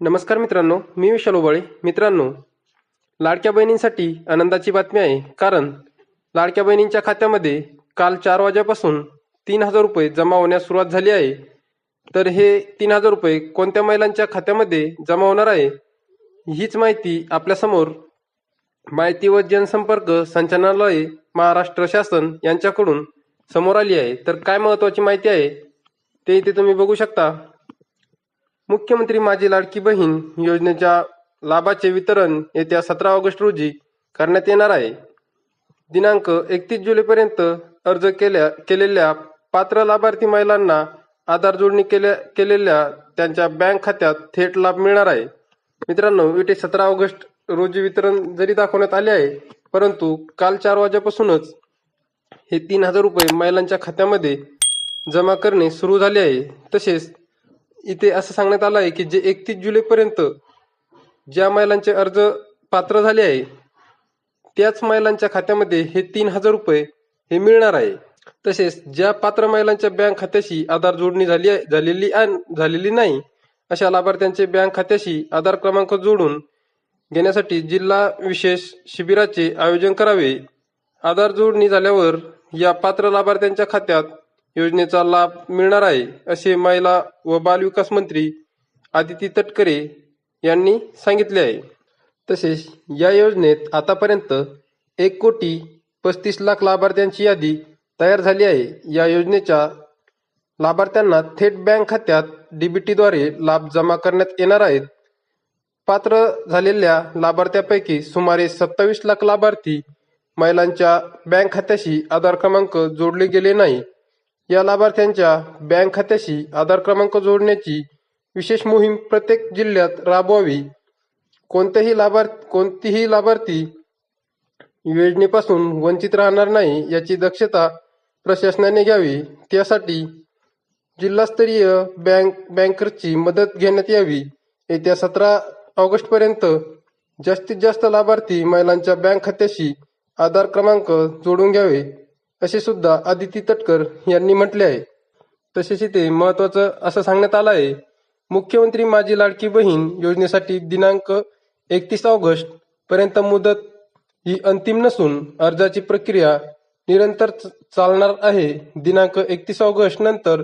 नमस्कार मित्रांनो मी विशाल ओबाळे. मित्रांनो लाडक्या बहिणींसाठी आनंदाची बातमी आहे कारण लाडक्या बहिणींच्या खात्यामध्ये काल चार वाजेपासून तीन हजार रुपये जमा होण्यास सुरुवात झाली आहे. तर हे तीन हजार रुपये कोणत्या महिलांच्या खात्यामध्ये जमा होणार आहे हीच माहिती आपल्यासमोर माहिती व जनसंपर्क संचालनालय महाराष्ट्र शासन यांच्याकडून समोर आली आहे. तर काय महत्त्वाची माहिती आहे ते इथे तुम्ही बघू शकता. मुख्यमंत्री माझी लाडकी बहीण योजनेच्या लाभाचे वितरण येत्या सतरा ऑगस्ट रोजी करण्यात येणार आहे. दिनांक एकतीस जुलैपर्यंत अर्ज केल्या केलेल्या पात्र लाभार्थी महिलांना आधार जोडणी केल्या केलेल्या त्यांच्या बँक खात्यात थेट लाभ मिळणार आहे. मित्रांनो विटे सतरा ऑगस्ट रोजी वितरण जरी दाखवण्यात आले आहे परंतु काल चार वाजेपासूनच हे तीन हजार रुपये महिलांच्या खात्यामध्ये जमा करणे सुरू झाले आहे. तसेच इथे असं सांगण्यात आलं आहे की जे एकतीस जुलैपर्यंत ज्या महिलांचे अर्ज पात्र झाले आहे त्याच महिलांच्या खात्यामध्ये हे तीन हजार रुपये हे मिळणार आहे. तसेच ज्या पात्र महिलांच्या बँक खात्याशी आधार जोडणी झाली आहे झालेली झालेली नाही अशा लाभार्थ्यांचे बँक खात्याशी आधार क्रमांक जोडून घेण्यासाठी जिल्हा विशेष शिबिराचे आयोजन करावे. आधार जोडणी झाल्यावर या पात्र लाभार्थ्यांच्या खात्यात योजनेचा लाभ मिळणार आहे असे महिला व बालविकास मंत्री आदिती तटकरे यांनी सांगितले आहे. तसेच या योजनेत आतापर्यंत एक कोटी पस्तीस लाख लाभार्थ्यांची यादी तयार झाली आहे. या योजनेच्या लाभार्थ्यांना थेट बँक खात्यात डीबीटीद्वारे लाभ जमा करण्यात येणार आहेत. पात्र झालेल्या लाभार्थ्यापैकी सुमारे सत्तावीस लाख लाभार्थी महिलांच्या बँक खात्याशी आधार क्रमांक जोडले गेले नाही. या लाभार्थ्यांच्या बँक खात्याशी आधार क्रमांक जोडण्याची विशेष मोहीम प्रत्येक जिल्ह्यात राबवावी. कोणत्याही लाभार्थी कोणतीही लाभार्थी योजनेपासून वंचित राहणार नाही याची दक्षता प्रशासनाने घ्यावी. त्यासाठी जिल्हास्तरीय बँक बँकरची मदत घेण्यात यावी. येत्या सतरा ऑगस्टपर्यंत जास्तीत जास्त लाभार्थी महिलांच्या बँक खात्याशी आधार क्रमांक जोडून घ्यावे. असे सुद्धा आदिती तटकर यांनी म्हटले आहे. तसेच इथे महत्वाचं असं सांगण्यात आलं आहे. मुख्यमंत्री माझी लाडकी बहीण योजनेसाठी दिनांक एकतीस ऑगस्ट पर्यंत मुदत ही अंतिम नसून अर्जाची प्रक्रिया निरंतर च- चालणार आहे. दिनांक एकतीस ऑगस्ट नंतर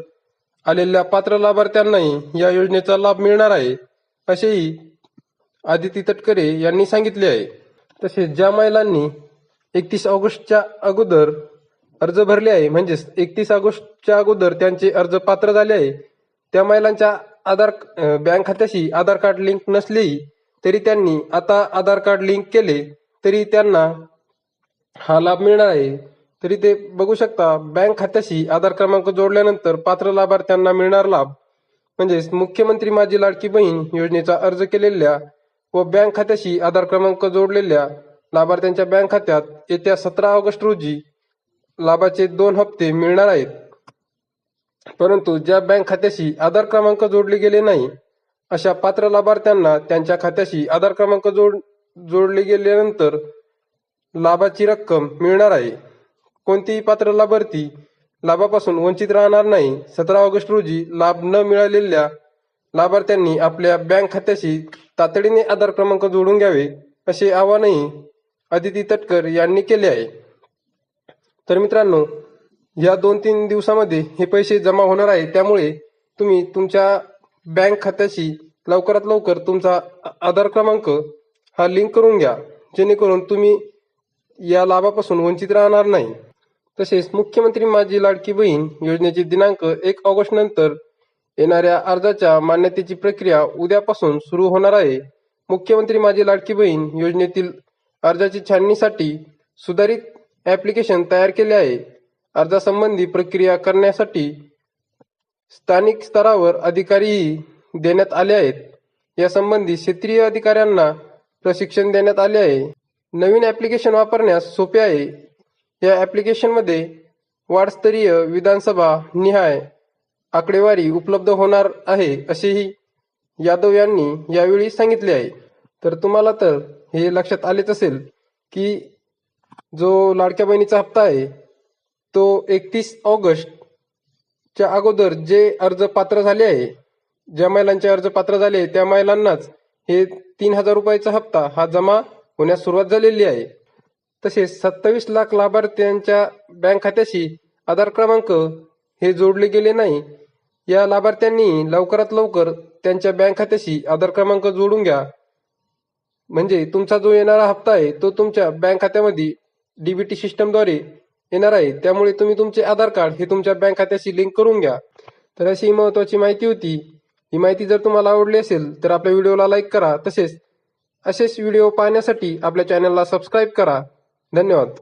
आलेल्या पात्र लाभार्थ्यांनाही या योजनेचा लाभ मिळणार आहे असेही आदिती तटकरे यांनी सांगितले आहे. तसेच ज्या महिलांनी एकतीस ऑगस्टच्या अगोदर अर्ज भरले आहे. म्हणजेच एकतीस ऑगस्टच्या अगोदर त्यांचे अर्ज पात्र झाले आहे. त्या महिलांच्या आधार बँक खात्याशी आधार कार्ड लिंक नसलेही तरी त्यांनी आता आधार कार्ड लिंक केले तरी त्यांना हा लाभ मिळणार आहे. तरी ते बघू शकता बँक खात्याशी आधार क्रमांक जोडल्यानंतर पात्र लाभार्थ्यांना मिळणार लाभ. म्हणजेच मुख्यमंत्री माझी लाडकी बहीण योजनेचा अर्ज केलेल्या व बँक खात्याशी आधार क्रमांक जोडलेल्या लाभार्थ्यांच्या बँक खात्यात येत्या सतरा ऑगस्ट रोजी लाभाचे दोन हप्ते मिळणार आहेत. परंतु ज्या बँक खात्याशी आधार क्रमांक जोडले गेले नाही अशा पात्र लाभार्थ्यांना त्यांच्या खात्याशी आधार क्रमांक जोड जोडले गेल्यानंतर लाभाची रक्कम मिळणार आहे. कोणतीही पात्र लाभार्थी लाभापासून वंचित राहणार नाही. सतरा ऑगस्ट रोजी लाभ न मिळालेल्या लाभार्थ्यांनी आपल्या बँक खात्याशी तातडीने आधार क्रमांक जोडून घ्यावे असे आवाहनही अदिती तटकर यांनी केले आहे. तर मित्रांनो या दोन तीन दिवसामध्ये हे पैसे जमा होणार आहे. त्यामुळे तुम्ही तुमच्या बँक खात्याशी लवकरात लवकर तुमचा आधार क्रमांक हा लिंक करून घ्या. जेणेकरून तुम्ही या लाभापासून वंचित राहणार नाही. तसेच मुख्यमंत्री माझी लाडकी बहीण योजनेचे दिनांक एक ऑगस्ट नंतर येणाऱ्या अर्जाच्या मान्यतेची प्रक्रिया उद्यापासून सुरू होणार आहे. मुख्यमंत्री माझी लाडकी बहीण योजनेतील अर्जाची छाननीसाठी सुधारित ॲप्लिकेशन तयार केले आहे. अर्जासंबंधी प्रक्रिया करण्यासाठी स्थानिक स्तरावर अधिकारीही देण्यात आले आहेत. यासंबंधी क्षेत्रीय अधिकाऱ्यांना प्रशिक्षण देण्यात आले आहे. नवीन ॲप्लिकेशन वापरण्यास सोपे आहे. या ॲप्लिकेशनमध्ये वार्डस्तरीय विधानसभा निहाय आकडेवारी उपलब्ध होणार आहे असेही यादव यांनी यावेळी सांगितले आहे. तर तुम्हाला तर हे लक्षात आलेच असेल की जो लाडक्या बहिणीचा हप्ता आहे तो एकतीस ऑगस्ट च्या अगोदर जे अर्ज पात्र झाले आहे ज्या महिलांचे अर्ज पात्र झाले त्या महिलांनाच हे तीन हजार रुपयाचा हप्ता हा जमा होण्यास सुरुवात झालेली आहे. तसेच सत्तावीस लाख लाभार्थ्यांच्या बँक खात्याशी आधार क्रमांक हे जोडले गेले नाही. या लाभार्थ्यांनी लवकरात लवकर त्यांच्या बँक खात्याशी आधार क्रमांक जोडून घ्या. म्हणजे तुमचा जो येणारा हप्ता आहे तो तुमच्या बँक खात्यामध्ये डीबीटी सिस्टमद्वारे येणार आहे. त्यामुळे तुम्ही तुमचे आधार कार्ड हे तुमच्या बँक खात्याशी लिंक करून घ्या. तर अशी ही महत्त्वाची माहिती होती. ही माहिती जर तुम्हाला आवडली असेल तर आपल्या व्हिडिओला लाईक करा. तसेच असेच व्हिडिओ पाहण्यासाठी आपल्या चॅनलला सबस्क्राईब करा. धन्यवाद.